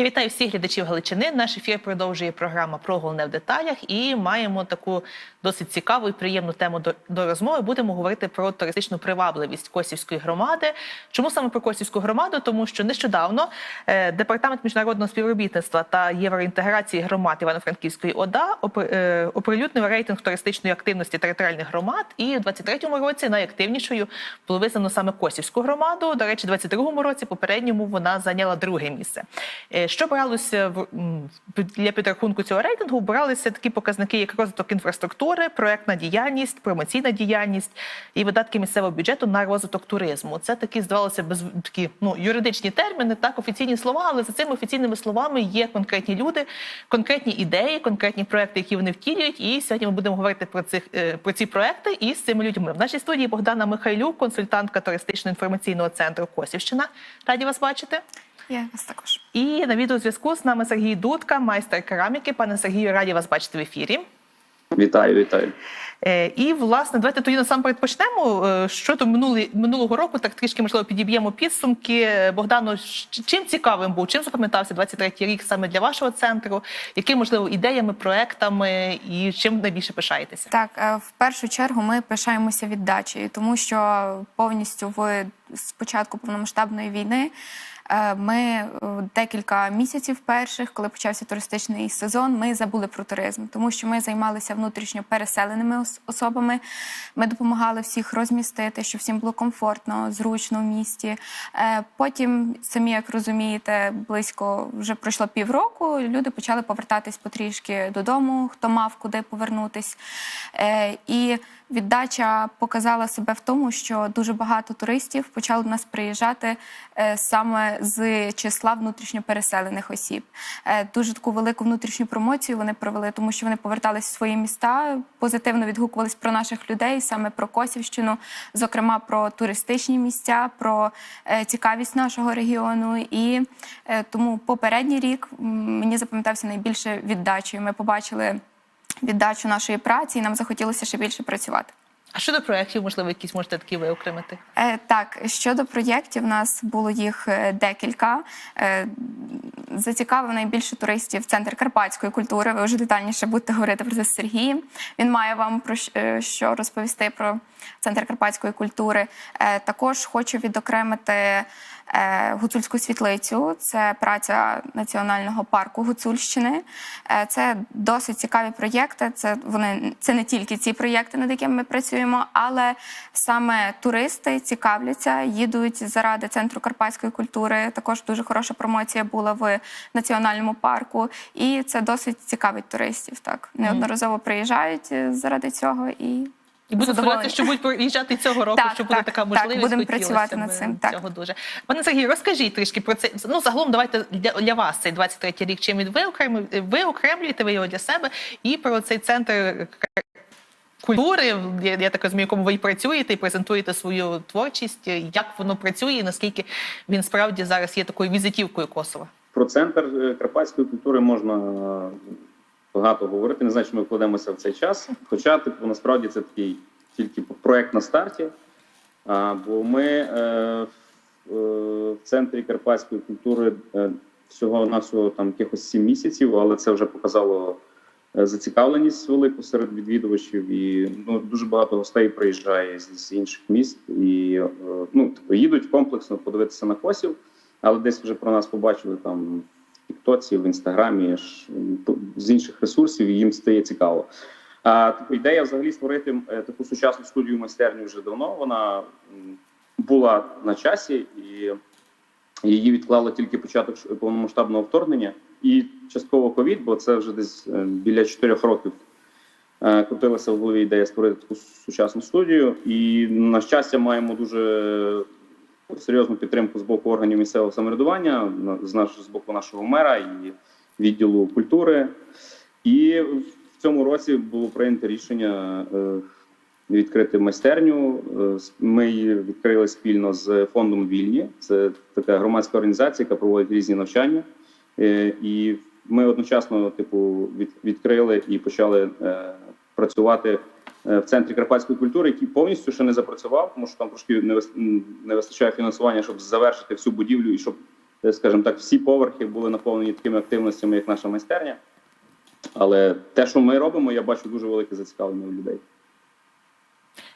Я вітаю всіх глядачів Галичини. Наш ефір продовжує програма про головне в деталях і маємо таку досить цікаву і приємну тему до, до розмови. Будемо говорити про туристичну привабливість Косівської громади. Чому саме про Косівську громаду? Тому що нещодавно е, департамент міжнародного співробітництва та євроінтеграції громад Івано-Франківської ОДА е, оприлюднив рейтинг туристичної активності територіальних громад. І в 23-му році найактивнішою було визнано саме Косівську громаду. До речі, в 22-му році попередньому вона зайняла друге місце. Що бралося в для підрахунку цього рейтингу? Бралися такі показники, як розвиток інфраструктури, проектна діяльність, промоційна діяльність і видатки місцевого бюджету на розвиток туризму. Це такі здавалося без такі ну юридичні терміни, так офіційні слова, але за цими офіційними словами є конкретні люди, конкретні ідеї, конкретні проекти, які вони втілюють. І сьогодні ми будемо говорити про цих е, про ці проекти із цими людьми. В нашій студії Богдана Михайлюк, консультантка туристично-інформаційного центру Косівщина. Раді вас бачити. Я вас також. І на відеозв'язку з нами Сергій Дудка, майстер кераміки. Пане Сергію, раді вас бачити в ефірі. Вітаю, вітаю. Е, І власне, давайте тоді насамперед почнемо. Е, Щодо минулі, минулого року, так трішки можливо підіб'ємо підсумки. Богдану, чим цікавим був, чим запам'ятався 23-й рік саме для вашого центру? Які можливо ідеями, проектами і чим найбільше пишаєтеся? Так, е, в першу чергу ми пишаємося віддачею, тому що повністю в з початку повномасштабної війни ми е, декілька місяців перших, коли почався туристичний сезон, ми забули про туризм, тому що ми займалися внутрішньо переселеними особами. Ми допомагали всіх розмістити, щоб всім було комфортно, зручно в місті. Е, Потім, самі як розумієте, близько вже пройшло півроку. Люди почали повертатись потрішки додому, хто мав куди повернутись. Е, І віддача показала себе в тому, що дуже багато туристів почали до нас приїжджати е, саме з числа внутрішньо переселених осіб. Е, Дуже таку велику внутрішню промоцію вони провели, тому що вони повертались в свої міста, позитивно відгукувались про наших людей, саме про Косівщину, зокрема про туристичні місця, про е, цікавість нашого регіону. І тому попередній рік мені запам'ятався найбільше віддачею. Ми побачили віддачу нашої праці, і нам захотілося ще більше працювати. А щодо проєктів, можливо, якісь можете такі виокремити? Е, так, щодо проєктів, у нас було їх е, декілька. Е, зацікавив найбільше туристів центр карпатської культури. Ви вже детальніше будете говорити про це з Сергієм. Він має вам про е, що розповісти про центр карпатської культури. Е, також хочу відокремити гуцульську світлицю. Це праця національного парку Гуцульщини. Е, це досить цікаві проєкти. Це вони це не тільки ці проєкти, над якими ми працюємо, але саме туристи цікавляться, їдуть заради центру карпатської культури. Також дуже хороша промоція була в національному парку, і це досить цікавить туристів. Так неодноразово приїжджають е, заради цього і. І буду сподіватися, що будуть приїжджати цього року, Так, що буде так, така так, можливість. будемо Хотілося працювати над цим, так. Цього дуже. Пане Сергію, розкажіть трішки про це. Ну, загалом, давайте для, для вас цей 23-й рік. Чим він ви окремлюєте, ви окремлюєте ви його для себе і про цей центр культури, я, я так розумію, якому ви і працюєте і презентуєте свою творчість. Як воно працює, і наскільки він справді зараз є такою візитівкою Косова? Про центр е, карпатської культури можна багато говорити. Не знаю, чи ми вкладемося в цей час. Хоча, типу, насправді це такий тільки проект на старті. А, бо ми е, в, е, центрі карпатської культури е, всього навсього там якихось сім місяців, але це вже показало е, зацікавленість велику серед відвідувачів, і ну дуже багато гостей приїжджає з, інших міст і ну типу їдуть комплексно подивитися на косів, але десь вже про нас побачили там Тіктоці, в інстаграмі з інших ресурсів, їм стає цікаво. А типу, ідея взагалі створити е, таку сучасну студію майстерню вже давно. Вона була на часі, і її відклало тільки початок повномасштабного вторгнення і частково ковід, бо це вже десь е, біля чотирьох років е, крутилася в голові ідея створити таку сучасну студію. І на щастя, маємо дуже серйозну підтримку з боку органів місцевого самоврядування, з наш з боку нашого мера і відділу культури. І в цьому році було прийнято рішення е, відкрити майстерню. Е, Ми її відкрили спільно з фондом Вільні. Це така громадська організація, яка проводить різні навчання. Е, І ми одночасно, типу, відкрили і почали працювати в центрі карпатської культури, який повністю ще не запрацював, тому що там трошки не вистачає фінансування, щоб завершити всю будівлю і щоб е, скажімо так, всі поверхи були наповнені такими активностями, як наша майстерня. Але те, що ми робимо, я бачу дуже велике зацікавлення у людей.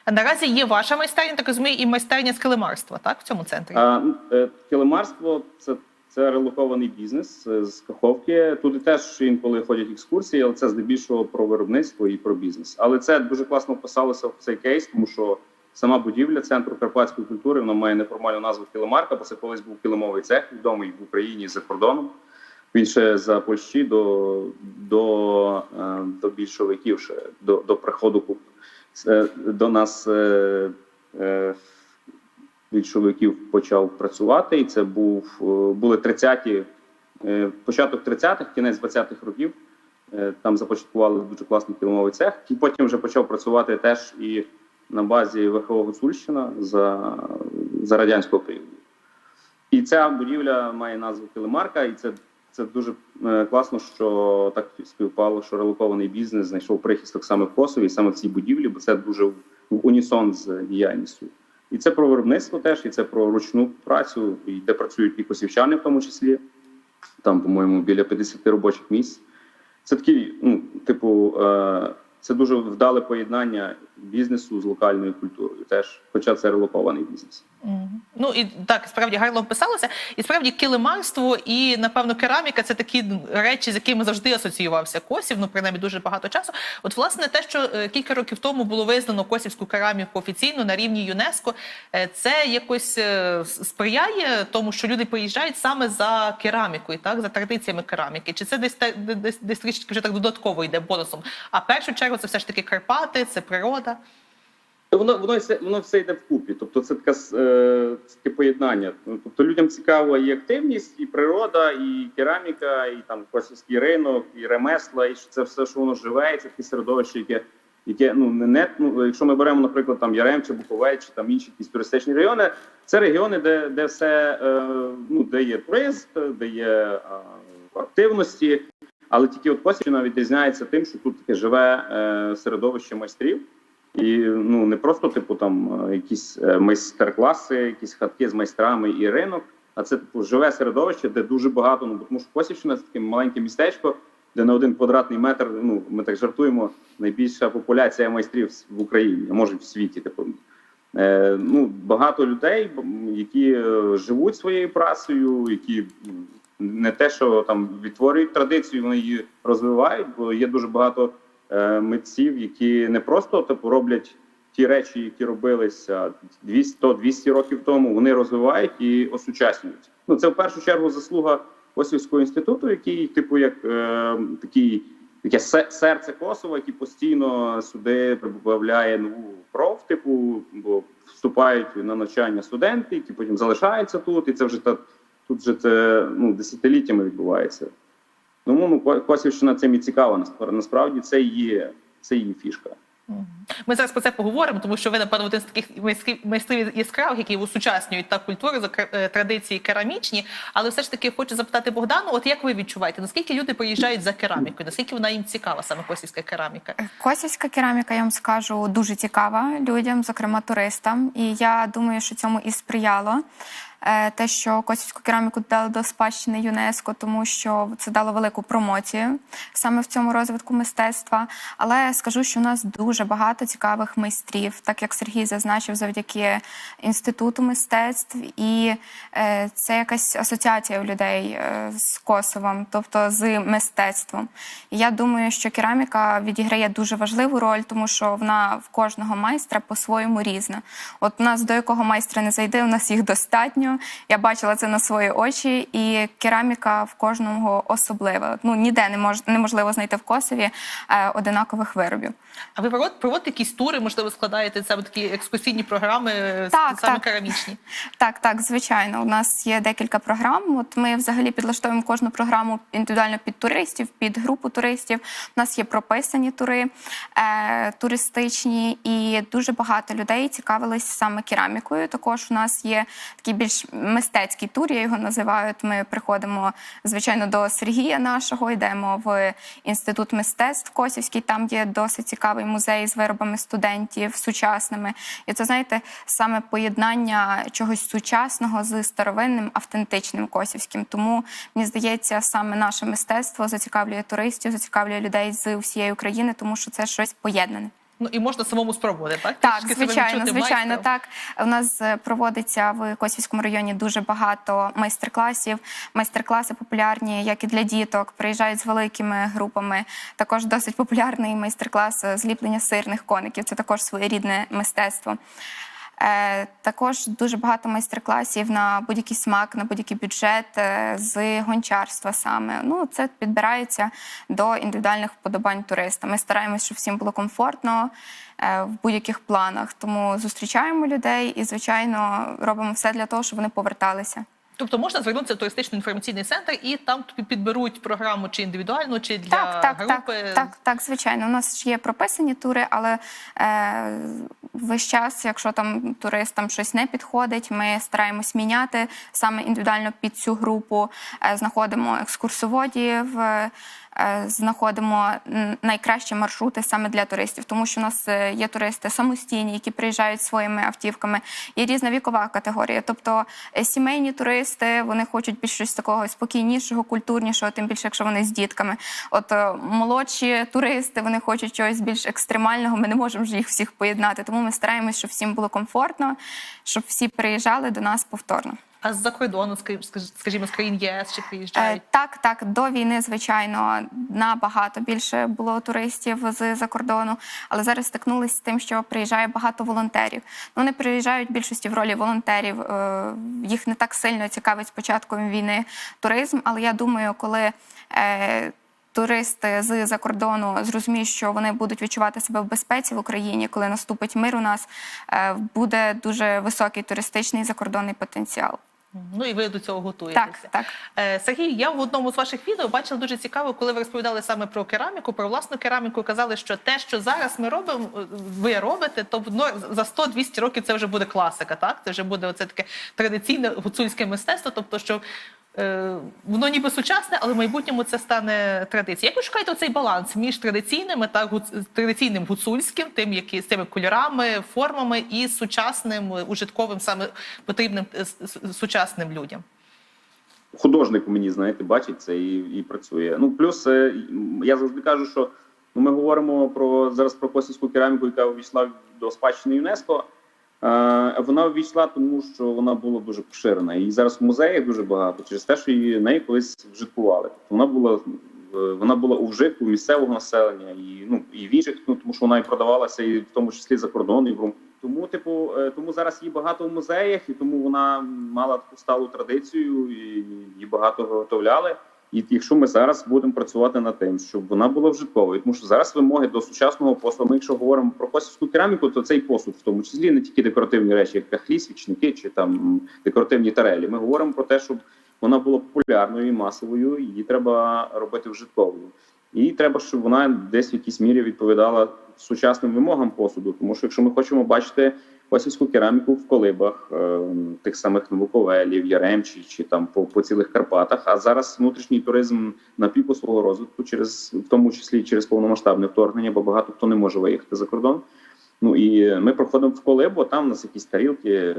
А наразі є ваша майстерня, так розумію, і майстерня з килимарства, так, в цьому центрі? А, е, килимарство це, це релокований бізнес е, з Каховки. Туди теж інколи ходять екскурсії, але це здебільшого про виробництво і про бізнес. Але це дуже класно вписалося в цей кейс, тому що сама будівля центру карпатської культури вона має неформальну назву Килимарка, бо це колись був килимовий цех, відомий в Україні за кордоном. Він ще за Польщі до, до, е, до більшовиків, ще до, до приходу е, до нас. Більшовиків почав працювати, і це був е, були 30-ті, е, початок 30-х, кінець 20-х років. Е, Там започаткували дуже класний фільмовий цех, який потім вже почав працювати теж і на базі ВХО Гуцульщина за, за радянського періоду. І ця будівля має назву Килимарка, і це, це дуже класно, що так співпало, що релокований бізнес знайшов прихисток саме в Косові, саме в цій будівлі, бо це дуже в унісон з діяльністю. І це про виробництво теж, і це про ручну працю, і де працюють і косівчани, в тому числі. Там, по-моєму, біля 50 робочих місць. Це такий, ну, типу, е, це дуже вдале поєднання бізнесу з локальною культурою, теж, хоча це релокований бізнес. Ну і так справді гарно вписалося. І справді килимарство і напевно кераміка це такі речі, з якими завжди асоціювався Косів. Ну принаймні дуже багато часу. От власне те, що е, кілька років тому було визнано косівську кераміку офіційно на рівні ЮНЕСКо, е, це якось е, сприяє тому, що люди приїжджають саме за керамікою, так за традиціями кераміки. Чи це десь десь, десь трішки вже так додатково йде бонусом? А першу чергу це все ж таки Карпати, це природа. Воно воно воно все йде вкупі. Тобто, це таке е, таке поєднання. Ну, Тобто людям цікава і активність, і природа, і кераміка, і там косівський ринок, і ремесла, і це все, що воно живе, і це таке середовище, яке. Яке ну не не ну, якщо ми беремо, наприклад, там Яремче, Буковель чи там інші якісь туристичні райони, це регіони, де, де все е, ну де є турист, де є е, активності, але тільки от Косівщина відрізняється тим, що тут таке живе е, середовище майстрів. І ну не просто типу там е, якісь е, майстер-класи, якісь хатки з майстрами і ринок, а це типу живе середовище, де дуже багато. Ну тому що Косівщина це таке маленьке містечко, де на один квадратний метр. Ну ми так жартуємо. Найбільша популяція майстрів в Україні, а може в світі. Типу е, ну багато людей, які живуть своєю працею, які не те, що там відтворюють традицію, вони її розвивають, бо є дуже багато е, митців, які не просто типу роблять ті речі, які робилися 200-200 років тому. Вони розвивають і осучаснюють. Ну це в першу чергу заслуга Косівського інституту, який, типу, як е, такий. Таке серце Косова, яке постійно сюди прибавляє нову кров, типу, бо вступають на навчання студенти, які потім залишаються тут, і це вже та тут вже це ну десятиліттями відбувається. Тому ну Косівщина цим і цікава. Насправді це є це є фішка. Ми зараз про це поговоримо, тому що ви, напевно, один з таких майстрів, яскравих, які усучаснюють так культуру, е, традиції керамічні. Але все ж таки хочу запитати Богдану: от як ви відчуваєте, наскільки люди приїжджають за керамікою? Наскільки вона їм цікава, саме косівська кераміка? Косівська кераміка, я вам скажу, дуже цікава людям, зокрема туристам. І я думаю, що цьому і сприяло. Е, Те, що косівську кераміку дали до спадщини ЮНЕСКО, тому що це дало велику промоцію саме в цьому розвитку мистецтва. Але скажу, що у нас дуже багато цікавих майстрів, так як Сергій зазначив, завдяки інституту мистецтв, і е, це якась асоціація у людей е, з Косовом, тобто з мистецтвом. І я думаю, що кераміка відіграє дуже важливу роль, тому що вона в кожного майстра по-своєму різна. От у нас до якого майстра не зайде, у нас їх достатньо. Я бачила це на свої очі, і кераміка в кожного особлива. Ну ніде не мож, неможливо знайти в Косові е, одинакових виробів. А ви провод- проводите якісь тури, можливо, складаєте саме такі екскурсійні програми е, Так, саме так. керамічні? Так, так, звичайно. У нас є декілька програм. От ми взагалі підлаштовуємо кожну програму індивідуально під туристів, під групу туристів. У нас є прописані тури е, туристичні, і дуже багато людей цікавились саме керамікою. Також у нас є такі більш мистецький тур, я його називаю. Ми приходимо, звичайно, до Сергія нашого, йдемо в інститут мистецтв Косівський. Там є досить цікавий музей з виробами студентів сучасними. І це знаєте, саме поєднання чогось сучасного з старовинним автентичним косівським. Тому мені здається, саме наше мистецтво зацікавлює туристів, зацікавлює людей з усієї України, тому що це щось поєднане. Ну і можна самому спробувати, так? Так, Трішки звичайно, звичайно, майстром. так. У нас е, проводиться в Косівському районі дуже багато майстер-класів. Майстер-класи популярні, як і для діток, приїжджають з великими групами. Також досить популярний майстер-клас е, зліплення сирних коників. Це також своєрідне мистецтво. Е, також дуже багато майстер-класів на будь-який смак, на будь-який бюджет е, з гончарства саме. Ну, це підбирається до індивідуальних вподобань туриста. Ми стараємось, щоб всім було комфортно е, в будь-яких планах. Тому зустрічаємо людей і, звичайно, робимо все для того, щоб вони поверталися. Тобто можна звернутися в туристичний інформаційний центр і там підберуть програму чи індивідуальну, чи для Так, так, групи. так, так, так, звичайно. У нас ж є прописані тури, але е, весь час, якщо там туристам щось не підходить, ми стараємось міняти саме індивідуально під цю групу. Е, знаходимо екскурсоводів. е, Знаходимо найкращі маршрути саме для туристів, тому що у нас е, є туристи самостійні, які приїжджають своїми автівками. Є різна вікова категорія. Тобто е, сімейні туристи вони хочуть більш щось такого спокійнішого, культурнішого, тим більше, якщо вони з дітками. От е, молодші туристи вони хочуть чогось більш екстремального. Ми не можемо ж їх всіх поєднати. Тому ми стараємось, щоб всім було комфортно, щоб всі приїжджали до нас повторно. А з-за кордону, скажі- скажі- скажімо, з країн ЄС чи Е, приїжджають? Так, так, до війни, звичайно, набагато більше було туристів з-за кордону, але зараз стикнулися з тим, що приїжджає багато волонтерів. Ну, Вони приїжджають більшості в ролі волонтерів. е, Їх не так сильно цікавить з початком війни туризм, але я думаю, коли. е, Туристи з за кордону зрозуміють, що вони будуть відчувати себе в безпеці в Україні, коли наступить мир у нас, е, буде дуже високий туристичний закордонний потенціал. Ну і ви до цього готуєтеся. Так, так. Е, Сергій, я в одному з ваших відео бачила дуже цікаво, коли ви розповідали саме про кераміку, про власну кераміку. Казали, що те, що зараз ми робимо, е, ви робите, то ну, за 100-200 років це вже буде класика. Так, це вже буде оце таке традиційне гуцульське мистецтво. Тобто, що воно ніби сучасне, але в майбутньому це стане традицією. Як ви шукаєте цей баланс між традиційними та гуц- традиційним гуцульським, тим, які з цими кольорами, формами, і сучасним е, ужитковим, саме потрібним е, сучасним людям? художник мені знаєте, бачить це і, і працює. Ну плюс е, я завжди кажу, що ну, ми говоримо про зараз про косівську кераміку, яка увійшла до спадщини ЮНЕСКо. Е, Вона увійшла, тому що вона була дуже поширена. І зараз в музеях дуже багато через те, що її неї колись вжиткували. Тобто вона була е, вона була у вжитку місцевого населення і ну і в інших, ну тому що вона і продавалася, і в тому числі за кордон, і в Рум- тому, типу, е, тому зараз її багато в музеях, і тому вона мала таку сталу традицію, і її багато виготовляли. І якщо ми зараз будемо працювати над тим, щоб вона була вжитковою, тому що зараз вимоги до сучасного посуду, ми якщо говоримо про косівську кераміку, то цей посуд, в тому числі не тільки декоративні речі, як кахлі, свічники чи там декоративні тарелі. Ми говоримо про те, щоб вона була популярною і масовою, її треба робити вжитковою. І треба, щоб вона десь в якійсь мірі відповідала сучасним вимогам посуду. Тому що якщо ми хочемо бачити косівську кераміку в колибах, тих самих Новоковелів, Яремчі чи там по, по цілих Карпатах. А зараз внутрішній туризм на піку свого розвитку, через в тому числі через повномасштабне вторгнення, бо багато хто не може виїхати за кордон. Ну і ми проходимо в колибу, там у нас якісь тарілки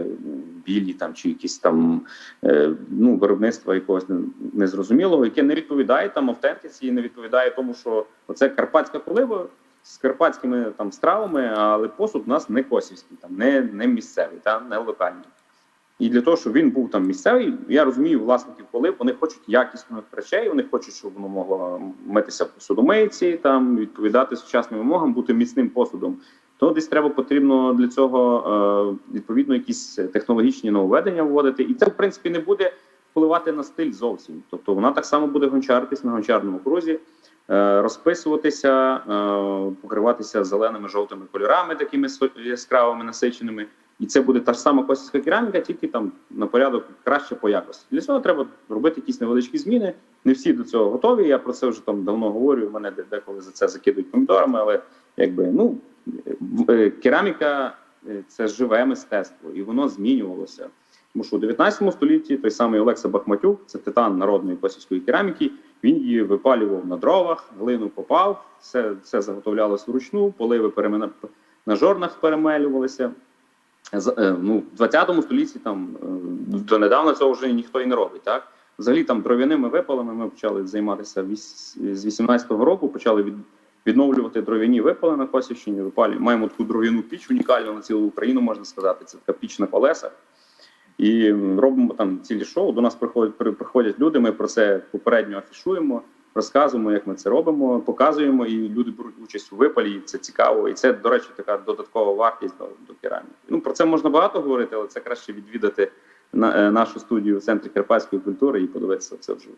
білі там чи якісь там ну виробництва якогось незрозумілого, яке не відповідає там автентиці, і не відповідає тому, що оце карпатська колиба з карпатськими там стравами, але посуд у нас не косівський, там не, не місцевий, та не локальний. І для того, щоб він був там місцевий, я розумію власників колиб, вони хочуть якісних речей, вони хочуть, щоб воно могло митися в посудомийці, там відповідати сучасним вимогам, бути міцним посудом. То десь треба потрібно для цього е, відповідно якісь технологічні нововведення вводити, і це в принципі не буде впливати на стиль зовсім. Тобто вона так само буде гончаритись на гончарному крузі, розписуватися, е, покриватися зеленими жовтими кольорами, такими яскравими насиченими. І це буде та ж сама косівська кераміка, тільки там на порядок краще по якості. Для цього треба робити якісь невеличкі зміни. Не всі до цього готові. Я про це вже там давно говорю. Мене деколи за це закидують помідорами, але якби ну е, кераміка е, це живе мистецтво, і воно змінювалося. Тому що у 19 столітті той самий Олекса Бахматюк, це титан народної косівської кераміки. Він її випалював на дровах, глину попав, все, все заготовлялося вручну, поливи перемена на жорнах перемелювалися. Е, Ну, в 20 столітті там е, до цього вже ніхто і не робить. Так взагалі там дров'яними випалами ми почали займатися з 18-го року. Почали від, відновлювати дров'яні випали на Косівщині. Випалі маємо таку дров'яну піч унікальну на цілу Україну, можна сказати. Це така піч на колесах. І робимо там цілі шоу. До нас приходять при- приходять люди. Ми про це попередньо афішуємо, розказуємо, як ми це робимо, показуємо, і люди беруть участь у випалі. І це цікаво. І це, до речі, така додаткова вартість до, до кераміки. Ну про це можна багато говорити, але це краще відвідати на е, нашу студію в центрі карпатської культури і подивитися це вживу.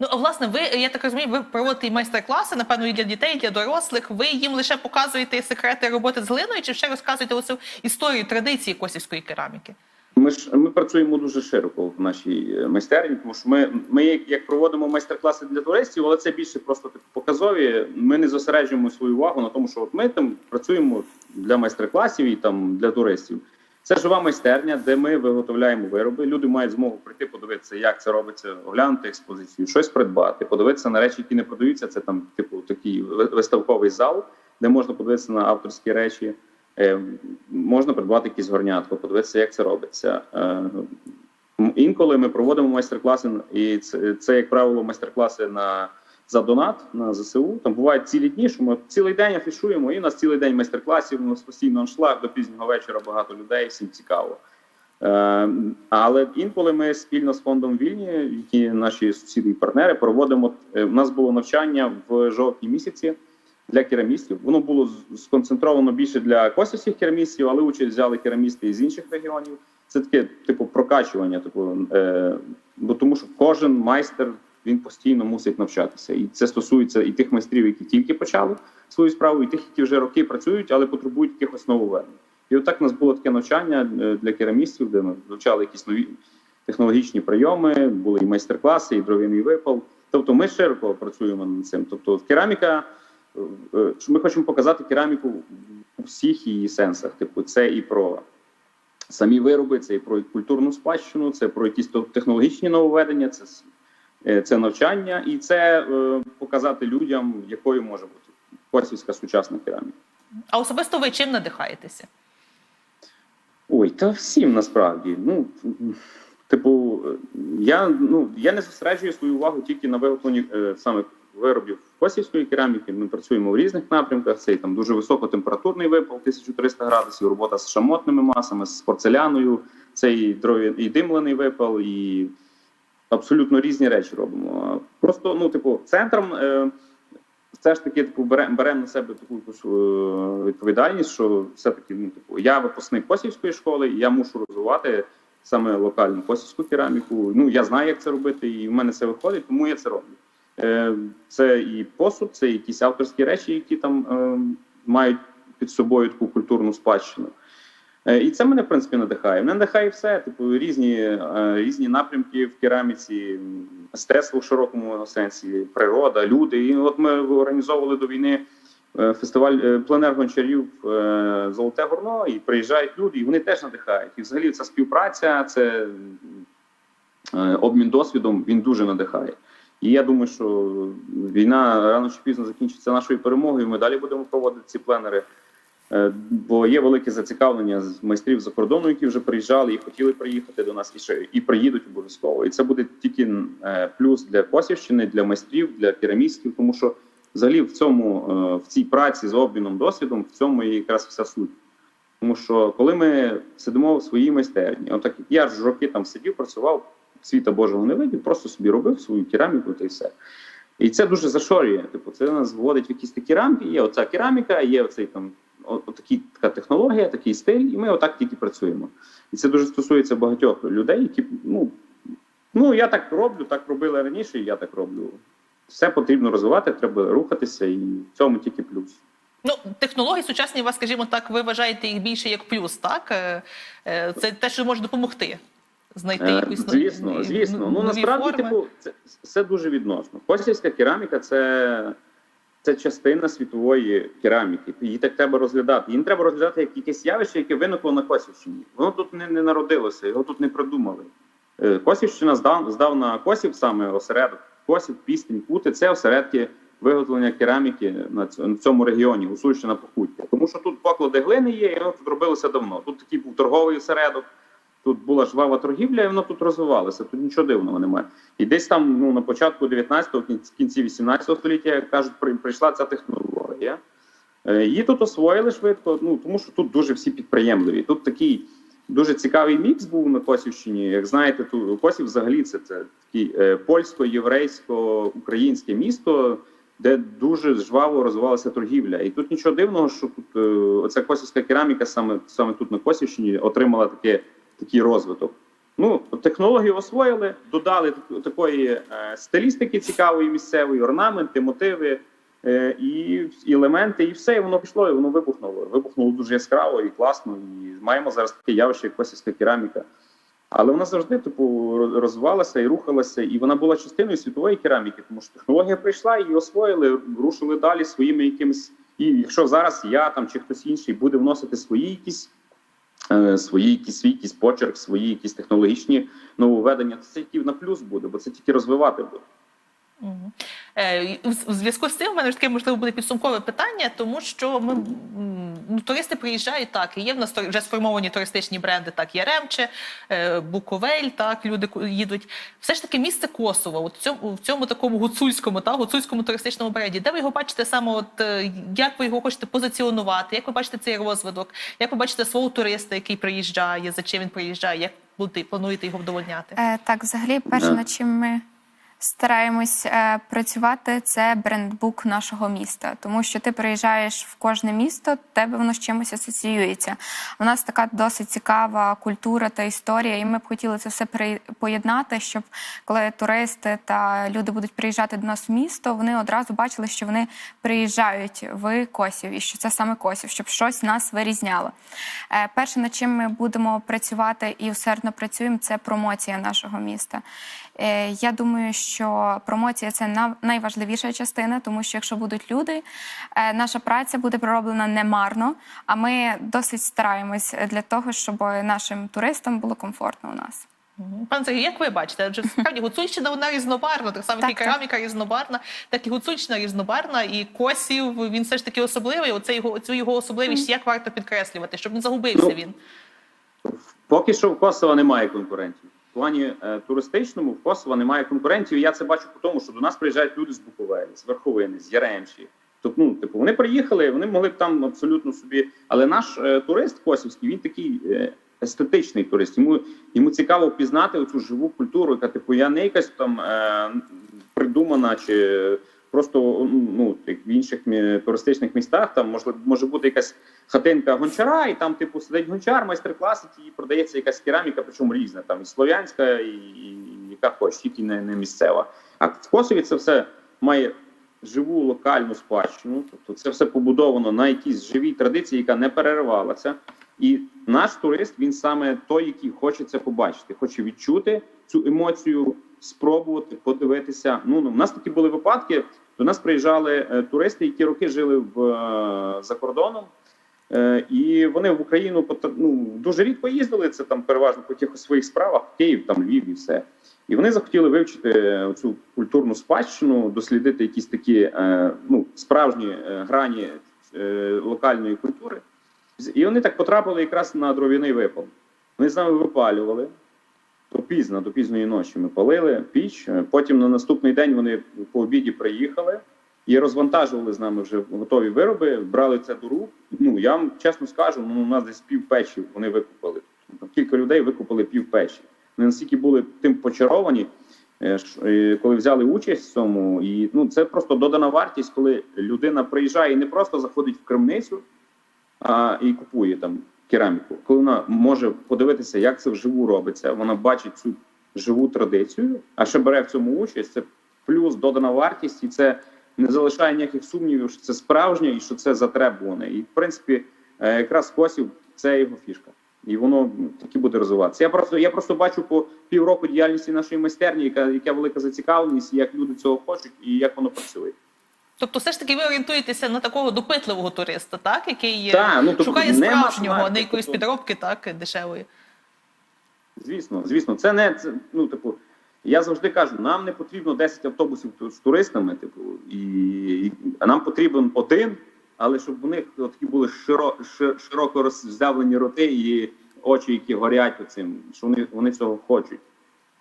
Ну, а власне, ви я так розумію, ви проводите майстер-класи, напевно, і для дітей, і для дорослих. Ви їм лише показуєте секрети роботи з глиною, чи ще розказуєте оцю історію традиції косівської кераміки? Ми ж ми працюємо дуже широко в нашій е, майстерні, тому що ми, ми як, як проводимо майстер-класи для туристів, але це більше просто типу, показові. Ми не зосереджуємо свою увагу на тому, що от ми там працюємо для майстер-класів і там для туристів. Це жива майстерня, де ми виготовляємо вироби. Люди мають змогу прийти, подивитися, як це робиться, оглянути експозицію, щось придбати, подивитися на речі, які не продаються. Це там, типу, такий виставковий зал, де можна подивитися на авторські речі. Е, можна придбати якісь горнятко, подивитися, як це робиться. Е, інколи ми проводимо майстер-класи, і це, це як правило, майстер-класи на за донат на ЗСУ. Там бувають цілі дні, що ми цілий день афішуємо, і у нас цілий день майстер-класів, у нас постійно аншлаг до пізнього вечора багато людей, всім цікаво. Е, але інколи ми спільно з фондом Вільні, які наші сусіди і партнери, проводимо. У нас було навчання в жовтні місяці для керамістів. Воно було сконцентровано більше для косівських керамістів, але участь взяли керамісти із інших регіонів. Це таке, типу, прокачування, типу, е, бо тому що кожен майстер він постійно мусить навчатися, і це стосується і тих майстрів, які тільки почали свою справу, і тих, які вже роки працюють, але потребують якихось нововведень. І отак у нас було таке навчання е, для керамістів, де ми вивчали якісь нові технологічні прийоми, були і майстер-класи, і дров'яний випал. Тобто ми широко працюємо над цим. Тобто, кераміка, що ми хочемо показати кераміку у всіх її сенсах. Типу, це і про самі вироби, це і про культурну спадщину, це про якісь технологічні нововведення, це, е, це навчання, і це е, показати людям, якою може бути косівська сучасна кераміка. А особисто ви чим надихаєтеся? Ой, та всім насправді. Ну, типу, е, я, ну, я не зосереджую свою увагу тільки на виготовленні е, саме виробів косівської кераміки. Ми працюємо в різних напрямках. Це і там дуже високотемпературний випал, 1300 градусів, робота з шамотними масами, з порцеляною, це і, і димлений випал, і абсолютно різні речі робимо. Просто, ну, типу, центром. Е, все ж таки типу, беремо берем на себе таку е, відповідальність, що все-таки ну, типу, я випускник косівської школи, і я мушу розвивати саме локальну косівську кераміку. Ну я знаю, як це робити, і в мене це виходить, тому я це роблю. Е, Це і посуд, це якісь авторські речі, які там е, мають під собою таку культурну спадщину. Е, І це мене в принципі надихає. Мене надихає все, типу різні, різні напрямки в кераміці, мистецтво в широкому сенсі, природа, люди. І от ми організовували до війни фестиваль пленер гончарів Золоте горно, і приїжджають люди, і вони теж надихають. І взагалі ця співпраця, це обмін досвідом, він дуже надихає. І я думаю, що війна рано чи пізно закінчиться нашою перемогою. Ми далі будемо проводити ці пленери. Е, Бо є велике зацікавлення з майстрів за кордону, які вже приїжджали і хотіли приїхати до нас і ще і приїдуть обов'язково. І це буде тільки е, плюс для Косівщини, для майстрів, для керамістів, тому що взагалі в цьому е, в цій праці з обміном досвідом в цьому і якраз вся суть. Тому що коли ми сидимо в своїй майстерні, отак як я ж роки там сидів, працював, світа Божого не видів, просто собі робив свою кераміку та й все. І це дуже зашорює. Типу, це нас вводить в якісь такі рамки. Є оця кераміка, є оцей там отакі, така технологія, такий стиль, і ми отак тільки працюємо. І це дуже стосується багатьох людей, які ну, ну я так роблю, так робили раніше, і я так роблю. Все потрібно розвивати, треба рухатися, і в цьому тільки плюс. Ну, технології сучасні, вас, скажімо так, ви вважаєте їх більше як плюс, так? Е, е, Це те, що може допомогти знайти Е, якусь Звісно, нові- звісно. Ну нові насправді, форми. типу, це все дуже відносно. Косівська кераміка це це частина світової кераміки. Її так треба розглядати. Її не треба розглядати як якесь явище, яке виникло на Косівщині. Воно тут не, не народилося, його тут не придумали. Е, Косівщина здав, здав на Косів саме осередок. Косів, Пістень, Кути це осередки виготовлення кераміки на на цьому регіоні, Гусульщина Покуття. Тому що тут поклади глини є, і воно тут робилося давно. Тут такий був торговий осередок, тут була жвава торгівля, і воно тут розвивалося. Тут нічого дивного немає. І десь там ну, на початку 19-го, в кінці- кінці 18-го століття, як кажуть, при- прийшла ця технологія. Е, Її тут освоїли швидко, ну тому що тут дуже всі підприємливі. Тут такий дуже цікавий мікс був на Косівщині. Як знаєте, тут Косів взагалі це, це такий е, польсько-єврейсько-українське місто, де дуже жваво розвивалася торгівля. І тут нічого дивного, що тут е, оця косівська кераміка саме саме тут на Косівщині отримала таке, такий розвиток. Ну, технологію освоїли, додали такої е, стилістики цікавої місцевої, орнаменти, мотиви е, і, і елементи, і все, і воно пішло, і воно вибухнуло. Вибухнуло дуже яскраво і класно. І маємо зараз таке явище, як косівська кераміка. Але вона завжди типу розвивалася і рухалася, і вона була частиною світової кераміки, тому що технологія прийшла, її освоїли, рушили далі своїми якимись. І якщо зараз я там чи хтось інший буде вносити свої якісь свої якісь якийсь почерк, свої якісь технологічні нововведення, це тільки на плюс буде, бо це тільки розвивати буде. Е, У зв'язку з цим в мене ж таке можливо буде підсумкове питання, тому що ми ну, туристи приїжджають так, і є в нас тор- вже сформовані туристичні бренди, так Яремче, е, Буковель, так люди ку- їдуть. Все ж таки місце Косово, от в цьому в цьому такому гуцульському та гуцульському туристичному бренді, де ви його бачите саме, от е, як ви його хочете позиціонувати, як ви бачите цей розвиток, як ви бачите свого туриста, який приїжджає, за чим він приїжджає, як будете плануєте його вдовольняти? Е, так, взагалі, перше, Да. над чим ми стараємось е, працювати, це брендбук нашого міста. Тому що ти приїжджаєш в кожне місто, тебе воно з чимось асоціюється. У нас така досить цікава культура та історія, і ми б хотіли це все поєднати, щоб коли туристи та люди будуть приїжджати до нас в місто, вони одразу бачили, що вони приїжджають в Косів, і що це саме Косів, щоб щось нас вирізняло. Е, Перше, над чим ми будемо працювати і усердно працюємо, це промоція нашого міста. Е, Я думаю, що промоція це на- найважливіша частина, тому що якщо будуть люди, е, наша праця буде пророблена немарно, а ми досить стараємось для того, щоб нашим туристам було комфортно у нас. Пане Сергій, як ви бачите, адже справді Гуцульщина вона різнобарвна, так само Так, як і так. кераміка різнобарвна, так і Гуцульщина різнобарвна, і Косів він все ж таки особливий. Оце його цю його особливість як варто підкреслювати, щоб не загубився Ну, він. Поки що в Косова немає конкурентів. Плані е, туристичному в Косова немає конкурентів. Я це бачу по тому, що до нас приїжджають люди з Буковелі, з Верховини, з Яремчі. Тобто, ну, типу, вони приїхали, вони могли б там абсолютно собі. Але наш е, турист косівський, він такий е, естетичний турист. Йому, йому цікаво пізнати оцю живу культуру, яка типу, я не якась там е, придумана чи. Просто ну в інших туристичних містах там може, може бути якась хатинка гончара, і там, типу, сидить гончар, майстер-клас, і продається якась кераміка, причому різна, там і слов'янська, і, і яка хоч, тільки не, не місцева. А в Косові це все має живу локальну спадщину, тобто це все побудовано на якійсь живій традиції, яка не переривалася. І наш турист він саме той, який хоче це побачити, хоче відчути цю емоцію, спробувати, подивитися. Ну, ну в нас такі були випадки. До нас приїжджали е, туристи, які роки жили в е, за кордоном. Е, І вони в Україну ну, дуже рідко їздили. Це там переважно по якихось своїх справах, Київ, там Львів і все. І вони захотіли вивчити цю культурну спадщину, дослідити якісь такі ну, справжні грані локальної культури. І вони так потрапили якраз на дров'яний випал. Вони з нами випалювали до пізно, до пізньої ночі. Ми палили піч. Потім на наступний день вони по обіді приїхали і розвантажували з нами вже готові вироби, брали це до рук. Ну я вам чесно скажу, ну у нас десь пів печі вони викупили. Там Кілька людей викупили пів печі. Вони настільки були тим почаровані, е, е, коли взяли участь в цьому. І ну це просто додана вартість, коли людина приїжджає і не просто заходить в крамницю, а і купує там кераміку. Коли вона може подивитися, як це вживу робиться, вона бачить цю живу традицію, а ще бере в цьому участь. Це плюс додана вартість, і це не залишає ніяких сумнівів, що це справжнє і що це затребуване. І в принципі, е, якраз косів це його фішка. І воно ну, таки буде розвиватися. Я просто я просто бачу по півроку діяльності нашої майстерні, яка яка велика зацікавленість, як люди цього хочуть, і як воно працює. Тобто, все ж таки ви орієнтуєтеся на такого допитливого туриста, так який е, Та, ну, тобто, шукає справжнього, не якоїсь тобто- підробки, так дешевої. Звісно, звісно, це не це, ну, типу, я завжди кажу, нам не потрібно 10 автобусів з туристами, типу, і, і а нам потрібен один, але щоб у них такі були широ, ши- широко роззявлені роти і очі, які горять оцим, що вони, вони цього хочуть.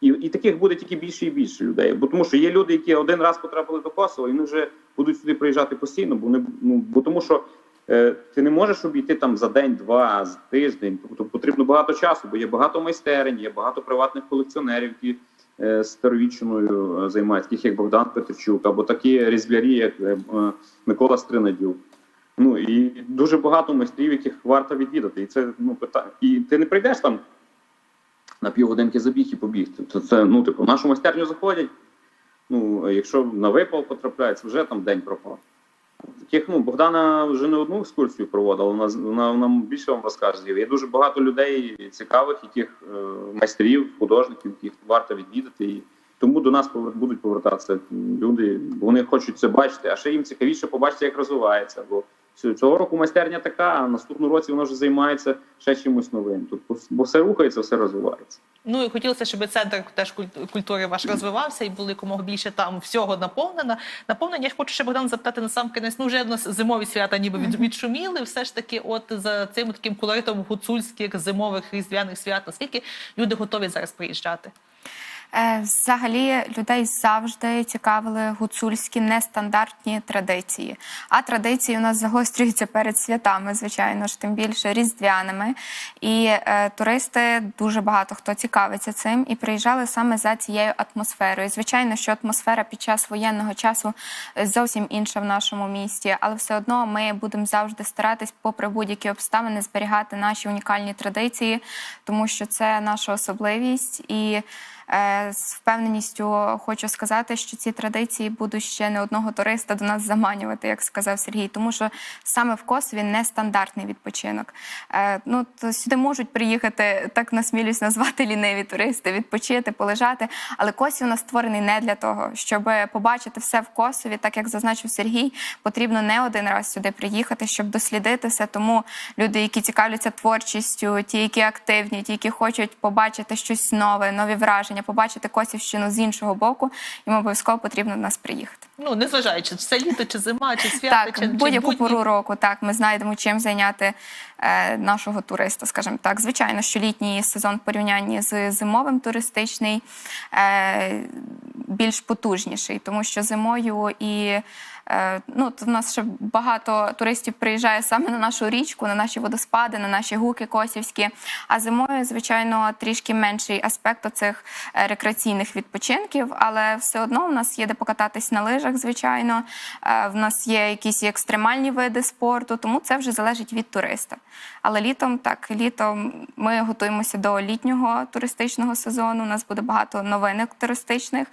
І, і таких буде тільки більше і більше людей. Бо тому що є люди, які один раз потрапили до Косова, і вони вже будуть сюди приїжджати постійно, бо вони ну бо тому, що е, ти не можеш обійти там за день, два, за тиждень. Тобто потрібно багато часу, бо є багато майстерень, є багато приватних колекціонерів, які е, старовічною е, займаються, таких як Богдан Петрчук, або такі різблярі, як е, е, Микола Стринадюк. Ну і дуже багато майстрів, яких варто відвідати. І це ну питання. І ти не прийдеш там на півгодинки забіг і побіг. Тобто це ну, типу, в нашу майстерню заходять. Ну, якщо на випал потрапляє, це вже там день пропав. Таких, ну, Богдана вже не одну екскурсію проводила, вона, вона, вона більше вам розкаже. Є дуже багато людей цікавих, яких е, майстрів, художників, яких варто відвідати. І тому до нас будуть повертатися люди, бо вони хочуть це бачити, а ще їм цікавіше побачити, як розвивається. Бо цього року майстерня така, а наступному році вона вже займається ще чимось новим. Тобто, бо все рухається, все розвивається. Ну і хотілося, щоб центр теж культури ваш розвивався і було якомога більше там всього наповнено. Наповнення я хочу ще Богдан запитати на сам кінець. Ну вже в нас зимові свята ніби відшуміли. Все ж таки, от за цим таким колоритом гуцульських зимових різдвяних свят, наскільки люди готові зараз приїжджати? Е, Взагалі людей завжди цікавили гуцульські нестандартні традиції. А традиції у нас загострюються перед святами, звичайно ж, тим більше різдвяними. І е, туристи дуже багато хто цікавиться цим і приїжджали саме за цією атмосферою. Звичайно, що атмосфера під час воєнного часу е, зовсім інша в нашому місті, але все одно ми будемо завжди старатись, попри будь-які обставини, зберігати наші унікальні традиції, тому що це наша особливість і. Е, З впевненістю хочу сказати, що ці традиції будуть ще не одного туриста до нас заманювати, як сказав Сергій, тому що саме в Косові нестандартний відпочинок. Е, Ну то сюди можуть приїхати, так насмілюсь назвати ліниві туристи, відпочити, полежати. Але Косів у нас створений не для того, щоб побачити все в Косові, так як зазначив Сергій, потрібно не один раз сюди приїхати, щоб дослідити все. Тому люди, які цікавляться творчістю, ті, які активні, ті, які хочуть побачити щось нове, нові враження, побачити Косівщину з іншого боку, йому обов'язково потрібно до нас приїхати. Ну незважаючи, чи це літо, чи зима, чи свято, Так, чи будь-яку чи пору року так ми знайдемо чим зайняти е, нашого туриста, скажімо так. Звичайно, що літній сезон в порівнянні з зимовим туристичний е, більш потужніший, тому що зимою і ну, то в нас ще багато туристів приїжджає саме на нашу річку, на наші водоспади, на наші гуки косівські. А зимою, звичайно, трішки менший аспект оцих е, рекреаційних відпочинків, але все одно в нас є де покататись на лижах, звичайно. Е, В нас є якісь екстремальні види спорту, тому це вже залежить від туриста. Але літом так, літом ми готуємося до літнього туристичного сезону. У нас буде багато новинок туристичних,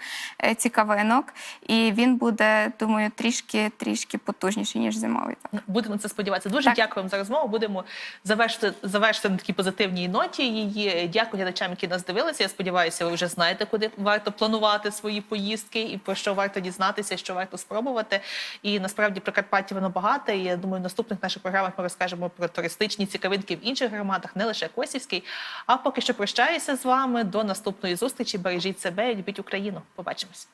е, цікавинок, і він буде, думаю, трішки трішки потужніший ніж зимовий. Так. Будемо це сподіватися. Дуже Так. дякую вам за розмову. Будемо завершити, завершити на такій позитивній ноті. Її дякую глядачам, які нас дивилися. Я сподіваюся, ви вже знаєте, куди варто планувати свої поїздки і про що варто дізнатися, що варто спробувати. І насправді Прикарпаття воно багате. І я думаю, в наступних наших програмах ми розкажемо про туристичні цікавинки в інших громадах, не лише Косівській. А поки що прощаюся з вами. До наступної зустрічі. Бережіть себе і любіть Україну. Побачимось.